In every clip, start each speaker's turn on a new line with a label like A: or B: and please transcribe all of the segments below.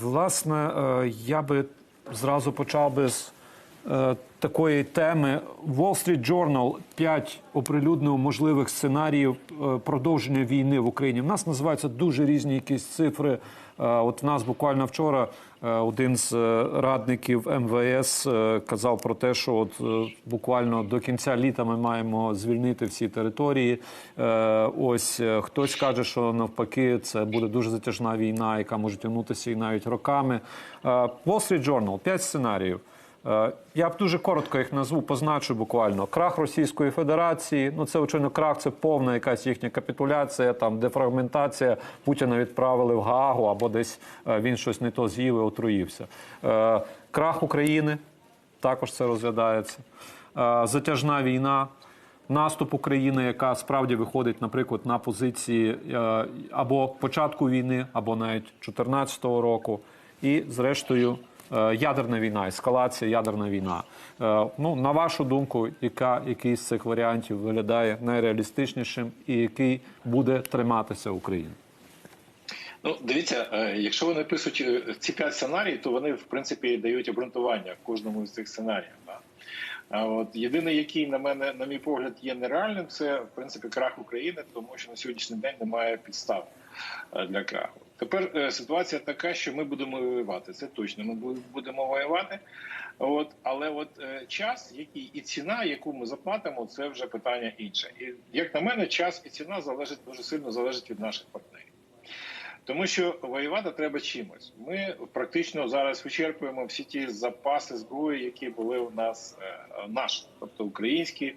A: Власне, е, я би зразу почав би з е, такої теми. Wall Street Journal 5 оприлюднив можливих сценаріїв е, продовження війни в Україні. В нас називаються дуже різні якісь цифри. От в нас буквально вчора один з е, радників МВС е, казав про те, що от е, буквально до кінця літа ми маємо звільнити всі території. Е, Ось е, хтось каже, що навпаки це буде дуже затяжна війна, яка може тягнутися і навіть роками. Е, Wall Street Journal, 5 сценаріїв. Е, Я б дуже коротко їх назву, позначу буквально. Крах Російської Федерації. Ну це очевидно крах, це повна якась їхня капітуляція, там дефрагментація. Путіна відправили в Гаагу або десь е, він щось не то з'їв і отруївся. Е, Крах України також це розглядається. Затяжна війна. Наступ України, яка справді виходить, наприклад, на позиції або початку війни, або навіть 2014 року, і зрештою ядерна війна, ескалація, ядерна війна. Е, Ну на вашу думку, яка який з цих варіантів виглядає найреалістичнішим і який буде триматися Україна?
B: Ну, дивіться, е, якщо вони пишуть е, ці п'ять сценарії, то вони в принципі дають обґрунтування кожному з цих сценаріїв. От єдиний, який на мене, на мій погляд, є нереальним, це в принципі крах України, тому що на сьогоднішній день немає підстав е, для краху. Тепер е, ситуація така, що ми будемо воювати. Це точно. Ми будемо воювати. От, але от е, час, який і ціна, яку ми заплатимо, це вже питання інше. І як на мене, час і ціна залежить дуже сильно залежить від наших партнерів. Тому що воювати треба чимось. Ми практично зараз вичерпуємо всі ті запаси зброї, які були у нас е, наші, тобто українські,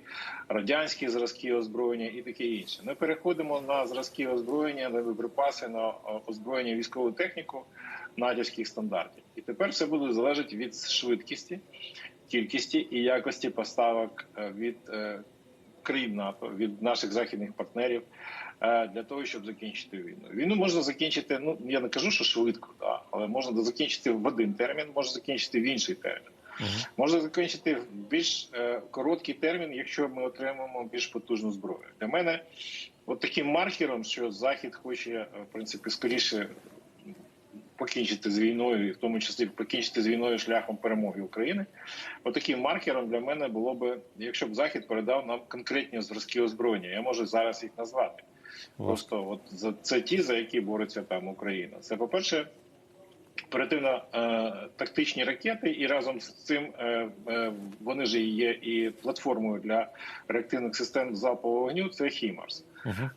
B: радянські зразки озброєння і таке інше. Ми переходимо на зразки озброєння, на боєприпаси, на е, озброєння військову техніку натівських стандартів. І тепер все буде залежати від швидкості, кількості і якості поставок е, від країн НАТО, від наших західних партнерів е, для того, щоб закінчити війну. Війну можна закінчити. Ну я не кажу, що швидко, да, але можна закінчити в один термін, можна закінчити в інший термін. Можна закінчити в більш е, короткий термін, якщо ми отримаємо більш потужну зброю. Для мене, от таким маркером, що Захід хоче е, в принципі скоріше покінчити з війною, і в тому числі покінчити з війною шляхом перемоги України. Отаким маркером для мене було би, якщо б Захід передав нам конкретні зразки озброєння. Я можу зараз їх назвати. Просто от за це ті, за які бореться там Україна. Це по перше. Оперативно е, тактичні ракети, і разом з цим е, е, вони ж є і платформою для реактивних систем залпового вогню. Це Хімарс.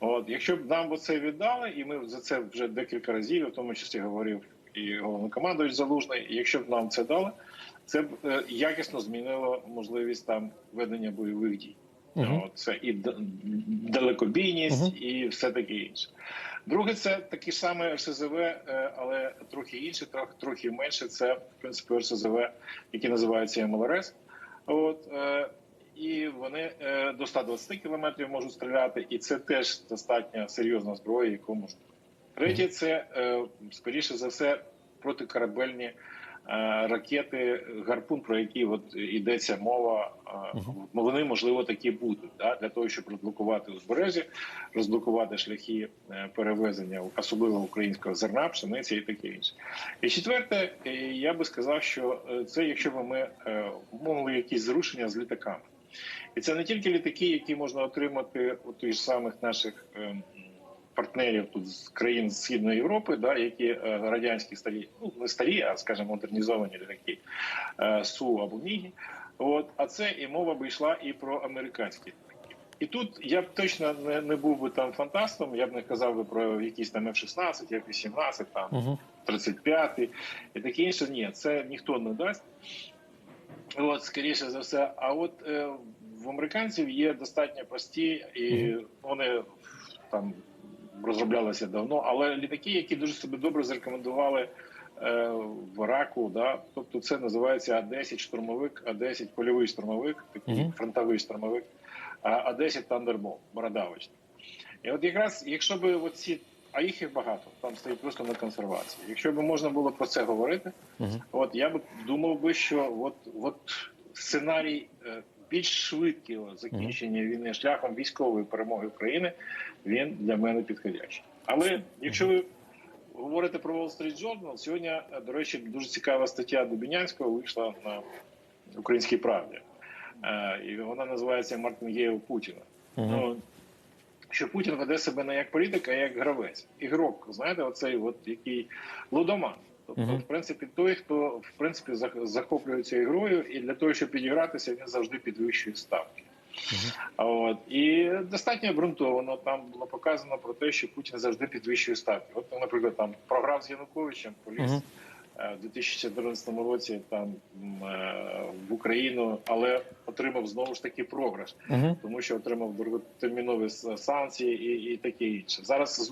B: От якщо б нам це віддали, і ми за це вже декілька разів, в тому числі говорив і головнокомандуючий Залужний. і Якщо б нам це дали, це б е, якісно змінило можливість там ведення бойових дій. От, це і далекобійність,
A: Мгм.
B: і все таке інше. Друге, це такі ж саме РСЗВ, е, але трохи інше, трохи трохи менше. Це в принципі РСЗВ, які називаються МЛРС. От е, і вони е, до 120 кілометрів можуть стріляти, і це теж достатньо серйозна зброя, яку можна. Третє, це е, скоріше за все протикорабельні е, ракети гарпун, про які от йдеться мова. Вони можливо такі будуть да, для того, щоб розблокувати узбережжя, розблокувати шляхи перевезення, особливо українського зерна, пшениці і таке інше. І четверте, я би сказав, що це якщо б ми мовили якісь зрушення з літаками. І це не тільки літаки, які можна отримати у тих самих наших е, партнерів тут з країн Східної Європи, да, які е, радянські старі, ну не старі, а скажімо, модернізовані літаки е, Су або Мігі. От, а це і мова би йшла і про американські літаки. І тут я б точно не, не був би там фантастом, я б не казав би про якісь там F-16, F-18, там
A: Угу.
B: 35 і таке інше. Ні, це ніхто не дасть. От, скоріше за все. А от е, в американців є достатньо прості, і вони там розроблялися давно, але літаки, які дуже себе добре зарекомендували е, в Іраку, да, тобто це називається А-10 штурмовик, А-10 польовий штурмовик, такий
A: Мгм.
B: фронтовий штурмовик, а А-10 Thunderbolt, бородавочний. І от якраз, якщо б оці, а їх їх багато, там стоїть просто на консервації. Якщо б можна було про це говорити,
A: Мгм.
B: от я б думав би, що от, от сценарій е, більш швидкого закінчення війни шляхом військової перемоги України, він для мене підходящий. Але якщо ви говорите про Wall Street Journal, сьогодні, е, до речі, дуже цікава стаття Дубінянського вийшла на українській правді. Е, І вона називається Мартингеєв Путіна. Ну, що Путін веде себе не як політик, а як гравець. Ігрок, знаєте, оцей от який лудоман. Тобто,
A: Мгм.
B: в принципі, той, хто в принципі захоплюється ігрою, і для того, щоб підігратися, він завжди підвищує ставки. А От і достатньо обґрунтовано там було показано про те, що Путін завжди підвищує ставки. От, наприклад, там програв з Януковичем, поліз
A: Мгм.
B: е, в 2014 році там е, в Україну, але отримав знову ж таки програш, тому що отримав довготермінові санкції і, і таке інше. Зараз знову.